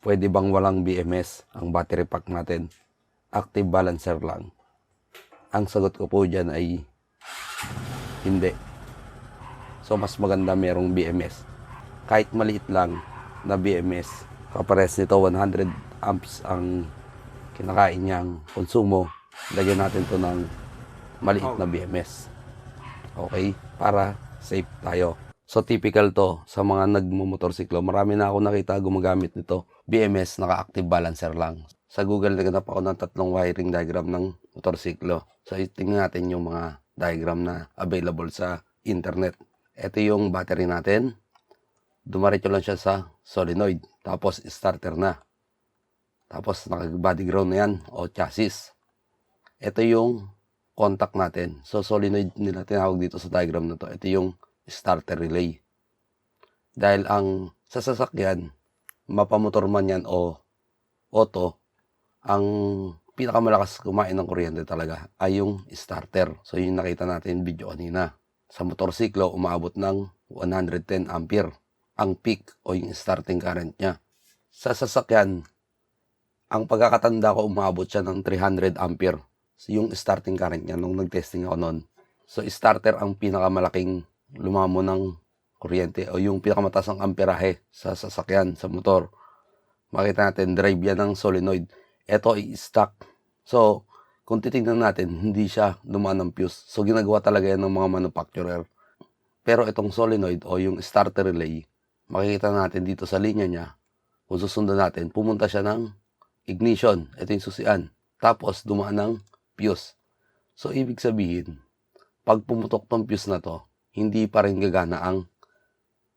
Pwede bang walang BMS ang battery pack natin? Active balancer lang. Ang sagot ko po dyan ay hindi. So mas maganda merong BMS. Kahit maliit lang na BMS, kapares nito 100 amps ang kinakain niyang konsumo. Lagyan natin to ng maliit na BMS. Okay? Para safe tayo. So typical to sa mga nagmumotorsiklo. Marami na ako nakita gumagamit nito. BMS naka-active balancer lang. Sa Google naghanap ako ng tatlong wiring diagram ng motorsiklo. So tingnan natin yung mga diagram na available sa internet. Ito yung battery natin. Dumaretso lang siya sa solenoid. Tapos starter na. Tapos naka-body ground na yan o chassis. Ito yung contact natin. So solenoid nila tinawag dito sa diagram na to. Ito yung starter relay. Dahil ang sa sasakyan, mapamotor man yan o auto, ang pinakamalakas kumain ng kuryente talaga ay yung starter. So yung nakita natin video kanina. Sa motorsiklo, umaabot ng 110 ampere ang peak o yung starting current niya. Sa sasakyan, ang pagkakatanda ko umabot siya ng 300 ampere. So, yung starting current niya nung nag-testing ako noon. So starter ang pinakamalaking lumamo ng kuryente o yung pinakamataas ang amperahe sa sasakyan, sa motor. Makita natin, drive yan ng solenoid. Ito ay stock. So, kung titingnan natin, hindi siya dumaan ng fuse. So, ginagawa talaga yan ng mga manufacturer. Pero itong solenoid o yung starter relay, makikita natin dito sa linya niya, kung susundan natin, pumunta siya ng ignition. Ito yung susian. Tapos, dumaan ng fuse. So, ibig sabihin, pag pumutok tong fuse na to, hindi pa rin gagana ang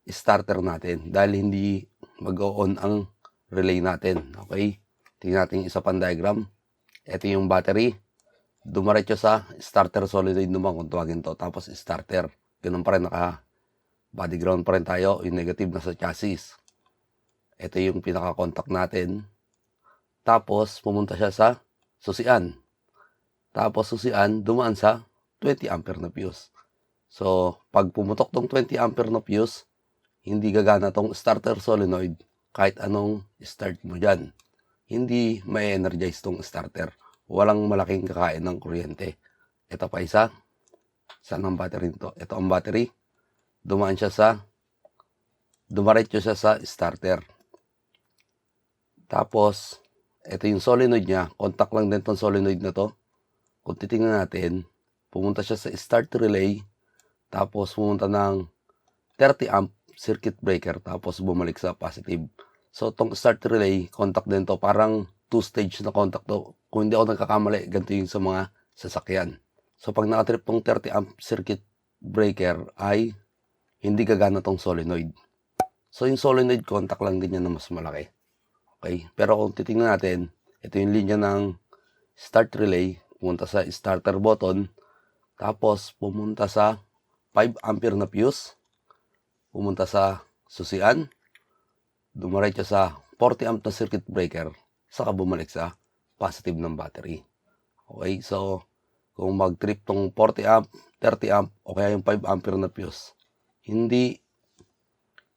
starter natin dahil hindi mag-on ang relay natin. Okay? Tingnan natin isa pang diagram. Ito yung battery. Dumaretso sa starter solenoid naman kung tawagin to. Tapos starter. Ganun pa rin naka body ground pa rin tayo. Yung negative na sa chassis. Ito yung pinaka-contact natin. Tapos pumunta siya sa susian. Tapos susian dumaan sa 20 ampere na fuse. So, pag pumutok tong 20 ampere na fuse, hindi gagana tong starter solenoid kahit anong start mo dyan. Hindi may energize tong starter. Walang malaking kakain ng kuryente. Ito pa isa. Saan ang battery nito? Ito ang battery. Dumaan siya sa dumaretso siya sa starter. Tapos, ito yung solenoid niya. Contact lang din tong solenoid na to. Kung titingnan natin, pumunta siya sa start relay. Tapos, pumunta ng 30 amp circuit breaker. Tapos, bumalik sa positive. So, tong start relay, contact din to. Parang two-stage na contact to. Kung hindi ako nagkakamali, ganito yung sa mga sasakyan. So, pag nakatrip tong 30 amp circuit breaker ay hindi gagana tong solenoid. So, yung solenoid contact lang din yan na mas malaki. Okay? Pero kung titingnan natin, ito yung linya ng start relay, pumunta sa starter button, tapos pumunta sa 5 ampere na fuse, pumunta sa susian, dumiretso sa 40 amp na circuit breaker, saka bumalik sa positive ng battery. Okay, so kung mag-trip tong 40 amp, 30 amp, o kaya yung 5 ampere na fuse, hindi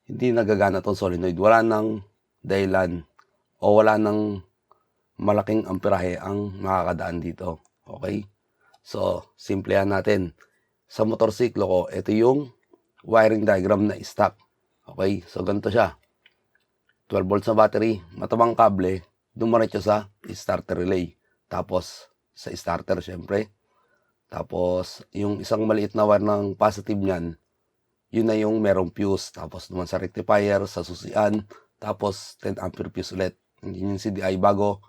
hindi nagagana tong solenoid. Wala nang dahilan o wala nang malaking amperahe ang makakadaan dito. Okay? So, simplehan natin. Sa motorsiklo ko, ito yung wiring diagram na stock. Okay? So, ganito siya. 12 volts na battery, matabang kable, dumaretso sa starter relay. Tapos, sa starter, syempre. Tapos, yung isang maliit na wire ng positive niyan, yun na yung merong fuse. Tapos, naman sa rectifier, sa susian, tapos 10 ampere fuse ulit. Yun yung CDI bago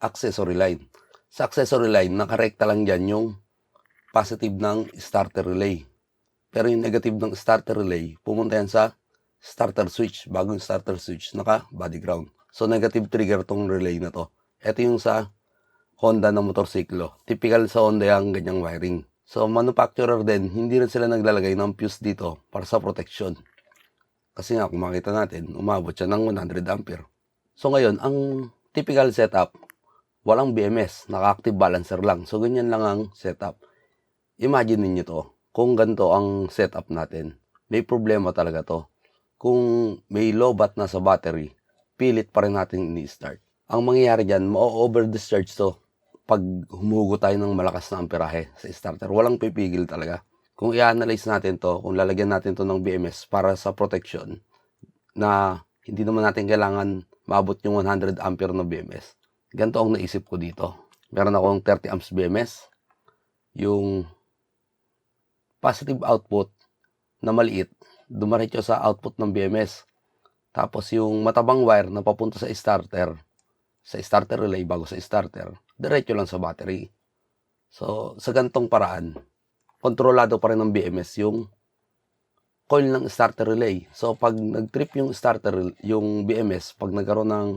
accessory line. Sa accessory line, nakarekta lang dyan yung positive ng starter relay. Pero yung negative ng starter relay, pumunta yan sa starter switch. Bagong starter switch, naka body ground. So negative trigger tong relay na to. Ito yung sa Honda na motorsiklo. Typical sa Honda yung ganyang wiring. So manufacturer din, hindi rin sila naglalagay ng fuse dito para sa protection. Kasi nga kung makita natin, umabot siya ng 100 ampere. So ngayon, ang typical setup, walang BMS, naka-active balancer lang. So ganyan lang ang setup. Imagine niyo to, kung ganito ang setup natin, may problema talaga to. Kung may low bat na sa battery, pilit pa rin natin ini-start. Ang mangyayari dyan, ma-over-discharge to pag humugo tayo ng malakas na amperahe sa starter. Walang pipigil talaga. Kung i-analyze natin to, kung lalagyan natin to ng BMS para sa protection, na hindi naman natin kailangan maabot yung 100 ampere na BMS. Ganito ang naisip ko dito. Meron akong 30 amps BMS. Yung positive output na maliit, dumaretso sa output ng BMS. Tapos yung matabang wire na papunta sa starter, sa starter relay bago sa starter, diretso lang sa battery. So, sa gantong paraan, kontrolado pa rin ng BMS yung coil ng starter relay. So, pag nag-trip yung starter, yung BMS, pag nagkaroon ng,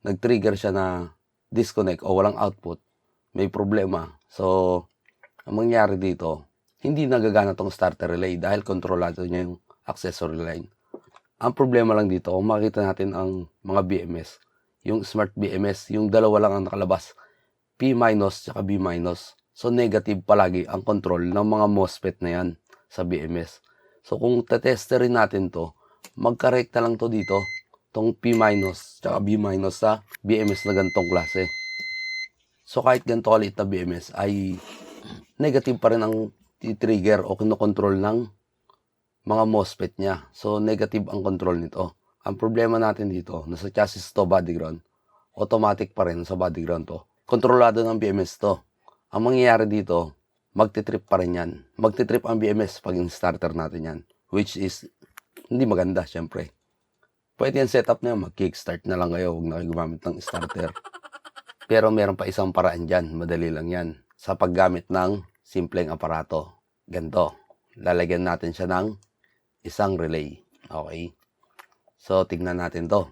nag-trigger siya na disconnect o walang output, may problema. So, ang mangyari dito, hindi nagagana tong starter relay dahil kontrolado niya yung accessory line. Ang problema lang dito, kung makita natin ang mga BMS, yung smart BMS, yung dalawa lang ang nakalabas, P at B. So negative palagi ang control ng mga MOSFET na yan sa BMS. So kung tetesterin natin to, magkarekta lang to dito, tong P at B sa BMS na gantong klase. So kahit ganito kaliit na BMS ay negative pa rin ang trigger o kinokontrol ng mga MOSFET niya. So, negative ang control nito. Ang problema natin dito, nasa chassis to body ground, automatic pa rin sa body ground to. Kontrolado ng BMS to. Ang mangyayari dito, magtitrip pa rin yan. Magtitrip ang BMS pag in-starter natin yan. Which is, hindi maganda, syempre. Pwede yan setup na mag-kickstart na lang kayo, huwag na kayo gumamit ng starter. Pero meron pa isang paraan dyan, madali lang yan. Sa paggamit ng simpleng aparato. Ganto. Lalagyan natin siya ng isang relay. Okay? So, tingnan natin to.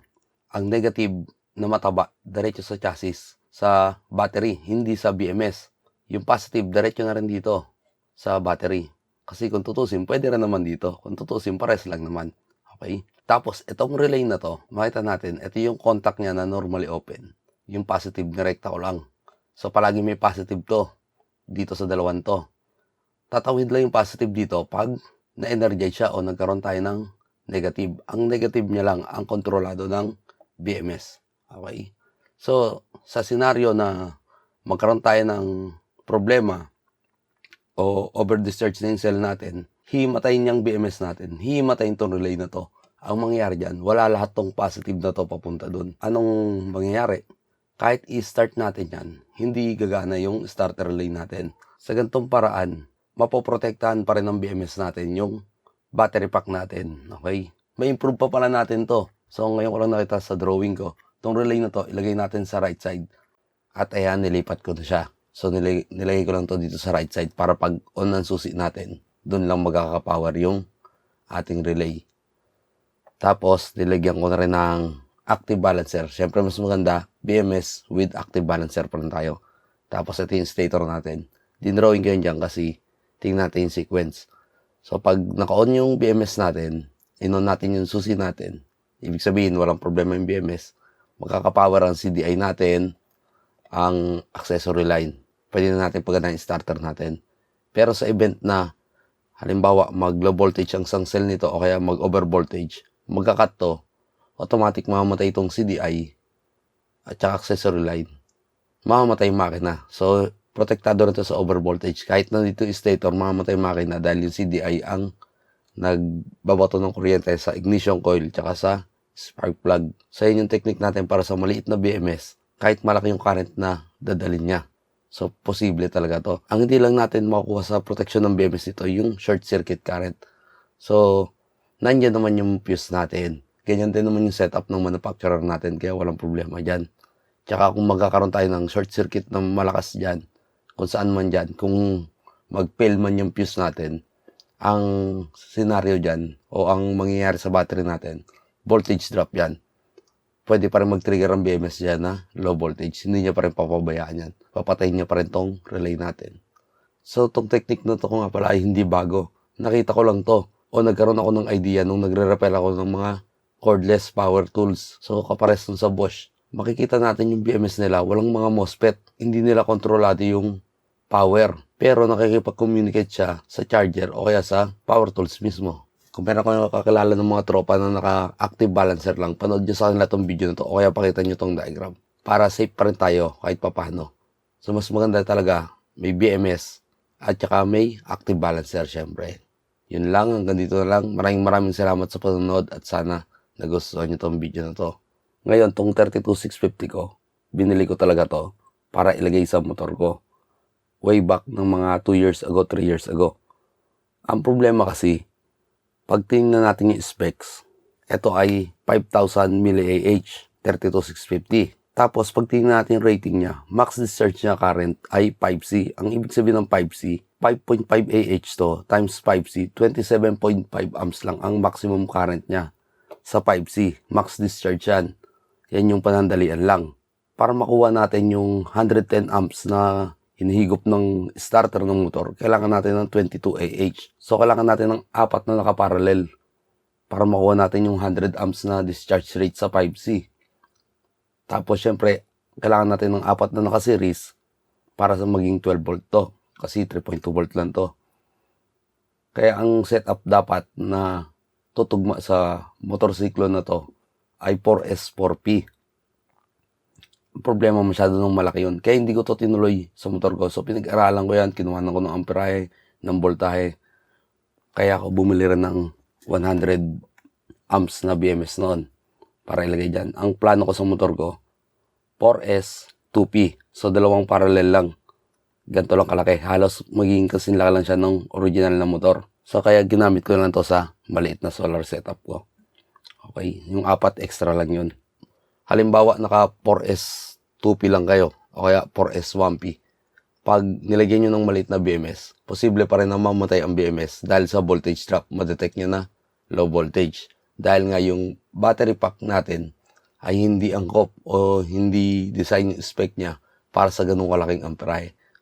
Ang negative na mataba, diretso sa chassis, sa battery, hindi sa BMS. Yung positive, diretso na rin dito sa battery. Kasi kung tutusin, pwede rin naman dito. Kung tutusin, pares lang naman. Okay? Tapos, itong relay na to, makita natin, ito yung contact niya na normally open. Yung positive, nirekta ko lang. So, palagi may positive to dito sa dalawan to. Tatawid lang yung positive dito pag na-energize siya o nagkaroon tayo ng negative. Ang negative niya lang ang kontrolado ng BMS. Okay? So, sa senaryo na magkaroon tayo ng problema o over-discharge na yung cell natin, himatayin niyang BMS natin, himatayin tong relay na to. Ang mangyayari dyan, wala lahat tong positive na to papunta dun. Anong mangyayari? Kahit i-start natin yan, hindi gagana yung starter relay natin. Sa ganitong paraan, mapoprotektahan pa rin ng BMS natin yung battery pack natin. Okay? May improve pa pala natin to. So, ngayon ko lang nakita sa drawing ko. Itong relay na to, ilagay natin sa right side. At ayan, nilipat ko na siya. So, nilagay, nilagay ko lang to dito sa right side para pag on ang susi natin, doon lang magkakapower yung ating relay. Tapos, nilagyan ko na rin ng active balancer. Siyempre, mas maganda, BMS with active balancer pa rin tayo. Tapos, ito yung stator natin. Dinrawing ko yun dyan kasi tingnan natin yung sequence. So, pag naka-on yung BMS natin, in-on natin yung susi natin, ibig sabihin, walang problema yung BMS, magkakapower ang CDI natin, ang accessory line. Pwede na natin pagandaan yung starter natin. Pero sa event na, halimbawa, mag-low voltage ang isang cell nito o kaya mag-over voltage, magkakat to, automatic mamamatay itong CDI at saka accessory line. Mamamatay makina. So, protektado na to sa over voltage. Kahit nandito yung stator, mamamatay makina dahil yung CDI ang nagbabato ng kuryente sa ignition coil tsaka sa spark plug. So, yun yung technique natin para sa maliit na BMS. Kahit malaki yung current na dadalin niya. So, posible talaga to. Ang hindi lang natin makukuha sa protection ng BMS ito, yung short circuit current. So, nandiyan naman yung fuse natin. Ganyan din naman yung setup ng manufacturer natin, kaya walang problema dyan. Tsaka kung magkakaroon tayo ng short circuit na malakas dyan, kung saan man dyan, kung mag-fail man yung fuse natin, ang scenario dyan, o ang mangyayari sa battery natin, voltage drop yan. Pwede pa rin mag-trigger ang BMS dyan na low voltage. Hindi niya pa rin papabayaan yan. Papatayin niya pa rin tong relay natin. So, tong technique na to ko nga pala ay hindi bago. Nakita ko lang to. O nagkaroon ako ng idea nung nagre-repel ako ng mga cordless power tools. So, kapares nun sa Bosch. Makikita natin yung BMS nila. Walang mga MOSFET. Hindi nila kontrolado yung power. Pero nakikipag-communicate siya sa charger o kaya sa power tools mismo. Kung meron kayo kakilala ng mga tropa na naka-active balancer lang, panood nyo sa kanila tong video na to o kaya pakita nyo tong diagram. Para safe pa rin tayo kahit papano. So mas maganda talaga may BMS at saka may active balancer syempre. Yun lang, hanggang dito na lang. Maraming maraming salamat sa panonood at sana nagustuhan nyo tong video na to. Ngayon, tong 32650 ko, binili ko talaga to para ilagay sa motor ko. Way back ng mga 2 years ago, 3 years ago. Ang problema kasi, pag tingnan natin yung specs, ito ay 5,000 mAh, 32650. Tapos, pag tingnan natin yung rating niya, max discharge niya current ay 5C. Ang ibig sabihin ng 5C, 5.5 AH to times 5C, 27.5 amps lang ang maximum current niya sa 5C. Max discharge yan. Yan yung panandalian lang. Para makuha natin yung 110 amps na hinihigop ng starter ng motor, kailangan natin ng 22 AH. So, kailangan natin ng apat na nakaparallel para makuha natin yung 100 amps na discharge rate sa 5C. Tapos, syempre, kailangan natin ng apat na naka-series para sa maging 12 volt to. Kasi 3.2 volt lang to. Kaya ang setup dapat na tutugma sa motorsiklo na to ay 4S4P. Ang problema masyado nung malaki yun. Kaya hindi ko to tinuloy sa motor ko. So pinag-aralan ko yan, kinuha ko ng amperahe, ng voltahe. Kaya ako bumili rin ng 100 amps na BMS noon para ilagay dyan. Ang plano ko sa motor ko, 4S 2P. So dalawang parallel lang. Ganito lang kalaki. Halos magiging kasing lang siya ng original na motor. So kaya ginamit ko lang to sa maliit na solar setup ko. Okay, yung apat extra lang yun. Halimbawa, naka 4S 2P lang kayo o kaya 4S 1P. Pag nilagyan nyo ng maliit na BMS, posible pa rin na mamatay ang BMS dahil sa voltage drop, madetect nyo na low voltage. Dahil nga yung battery pack natin ay hindi angkop o hindi design spec niya para sa ganung kalaking amperahe.